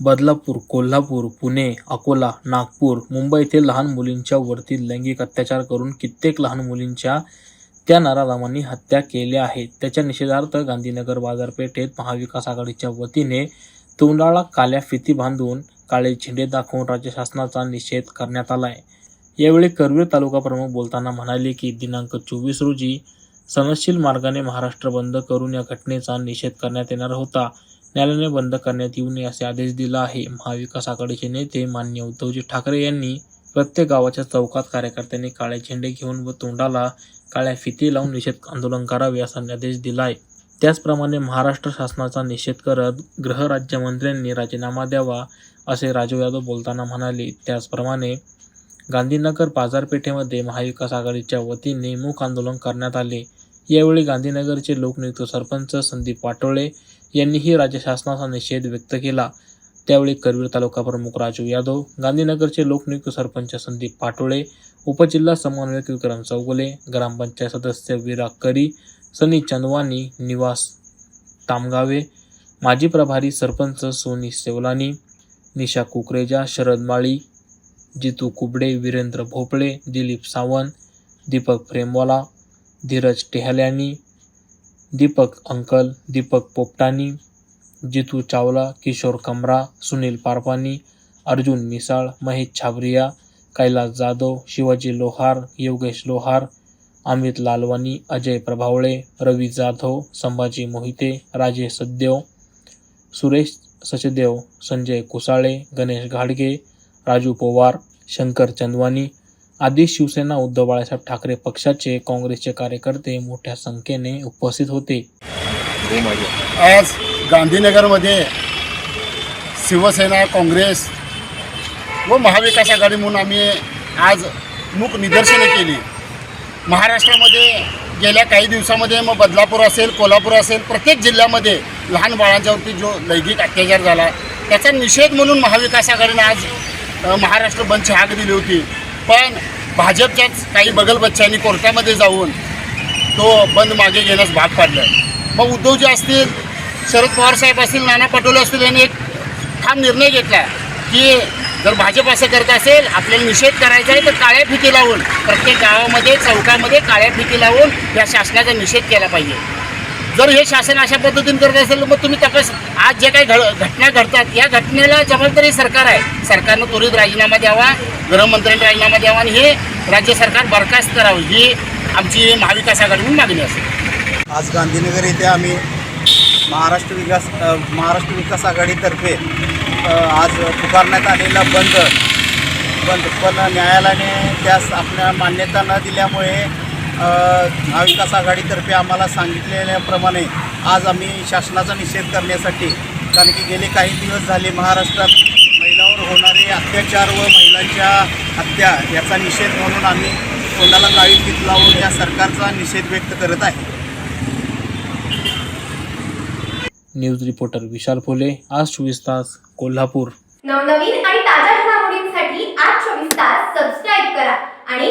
बदलापूर कोल्हापूर पुणे अकोला नागपूर मुंबई येथे लहान मुलींच्या वरती लैंगिक अत्याचार करून कित्येक लहान मुलींच्या त्या नराधमांनी हत्या केल्या आहेत त्याच्या निषेधार्थ गांधीनगर बाजारपेठेत महाविकास आघाडीच्या वतीने तोंडाळा काल्या फिती बांधून काळे झेंडे दाखवून राज्य शासनाचा निषेध करण्यात आला आहे यावेळी करवीर तालुका प्रमुख बोलताना म्हणाले की दिनांक चोवीस रोजी सनशील मार्गाने महाराष्ट्र बंद करून या घटनेचा निषेध करण्यात येणार होता. न्यायालयाने बंद करण्यात येऊ नये असे आदेश दिला आहे. महाविकास आघाडीचे नेते मान्य उद्धवजी ठाकरे यांनी प्रत्येक गावाच्या चौकात कार्यकर्त्यांनी काळे झेंडे घेऊन व तोंडाला काळ्या फिती लावून निषेध आंदोलन करावे असा निर्देश दिला आहे. त्याचप्रमाणे महाराष्ट्र शासनाचा निषेध करत गृहराज्यमंत्र्यांनी राजीनामा द्यावा असे राजू यादव बोलताना म्हणाले. त्याचप्रमाणे गांधीनगर बाजारपेठेमध्ये महाविकास आघाडीच्या वतीने मूक आंदोलन करण्यात आले. यावेळी गांधीनगरचे लोकनियुक्त सरपंच संदीप पाटोळे यांनीही राज्य शासनाचा निषेध व्यक्त केला. त्यावेळी करवीर तालुका प्रमुख राजू यादव गांधीनगरचे लोकनियुक्त सरपंच संदीप पाटोळे उपजिल्हा समन्वयक विक्रम चौगुले ग्रामपंचायत सदस्य विरा करी सनी चंदवानी निवास तामगावे माजी प्रभारी सरपंच सोनी सेवलानी निशा कुकरेजा शरद माळी जितू कुबडे वीरेंद्र भोपळे दिलीप सावंत दीपक प्रेमवाला धीरज टेहल्यानी दीपक अंकल दीपक पोपटानी जितू चावला किशोर कमरा सुनील पारपानी अर्जुन मिसाळ महेश छाबरिया कैलास जाधव शिवाजी लोहार योगेश लोहार अमित लालवानी अजय प्रभावळे रवी जाधव संभाजी मोहिते राजेश सदेव सुरेश सचदेव संजय कुसाळे गणेश घाडगे राजू पोवार शंकर चंदवानी आधी शिवसेना उद्धव बाळासाहेब ठाकरे पक्षाचे काँग्रेसचे कार्यकर्ते मोठ्या संख्येने उपस्थित होते. आज गांधीनगरमध्ये शिवसेना काँग्रेस व महाविकास आघाडी म्हणून आम्ही आज मूक निदर्शने केली. महाराष्ट्रामध्ये गेल्या काही दिवसामध्ये मग बदलापूर असेल कोल्हापूर असेल प्रत्येक जिल्ह्यामध्ये लहान बाळांच्यावरती जो लैंगिक अत्याचार झाला त्याचा निषेध म्हणून महाविकास आघाडीने आज महाराष्ट्र बंदची हाक दिली होती. पण भाजपच्याच काही बगलबच्च्यांनी कोर्टामध्ये जाऊन तो बंद मागे घेण्यास भाग पाडला मग उद्धवजी असतील शरद पवार साहेब असतील नाना पटोले असतील यांनी एक ठाम निर्णय घेतला की जर भाजप असं करत असेल आपल्याला निषेध करायचा आहे तर काळ्या फिती लावून प्रत्येक गावामध्ये चौकामध्ये काळ्या फिती लावून या शासनाचा निषेध केला पाहिजे. जर हे शासन अशा पद्धतीने करत असेल तर मग तुम्ही तपास आज जे काही घड घटना घडतात या घटनेला जबाबदारी सरकार आहे. सरकारनं त्वरित राजीनामा द्यावा गृहमंत्र्यांनी राजीनामा द्यावा आणि हे राज्य सरकार बरखास्त करावं ही आमची महाविकास आघाडीहून मागणी असेल. आज गांधीनगर येथे आम्ही महाराष्ट्र विकास महाराष्ट्र विकास आघाडीतर्फे आज पुकारण्यात आलेला बंद बंद. पण न्यायालयाने त्यास आपल्या मान्यता न दिल्यामुळे महाविकास आघाडीतर्फे आम्हाला सांगितलेल्याप्रमाणे आज आम्ही शासनाचा निषेध करण्यासाठी कारण की गेले काही दिवस झाले महाराष्ट्रात महिलांवर होणारे अत्याचार व महिलांच्या हत्या याचा निषेध म्हणून आम्ही तोंडाला काळी फीत लावून या सरकारचा निषेध व्यक्त करत आहे. न्यूज रिपोर्टर विशाल फुले आज चोवीस तास कोल्हापूर. नवनवीन आणि ताज्या घडामोडींसाठी आज चोवीस तास सबस्क्राईब करा आणि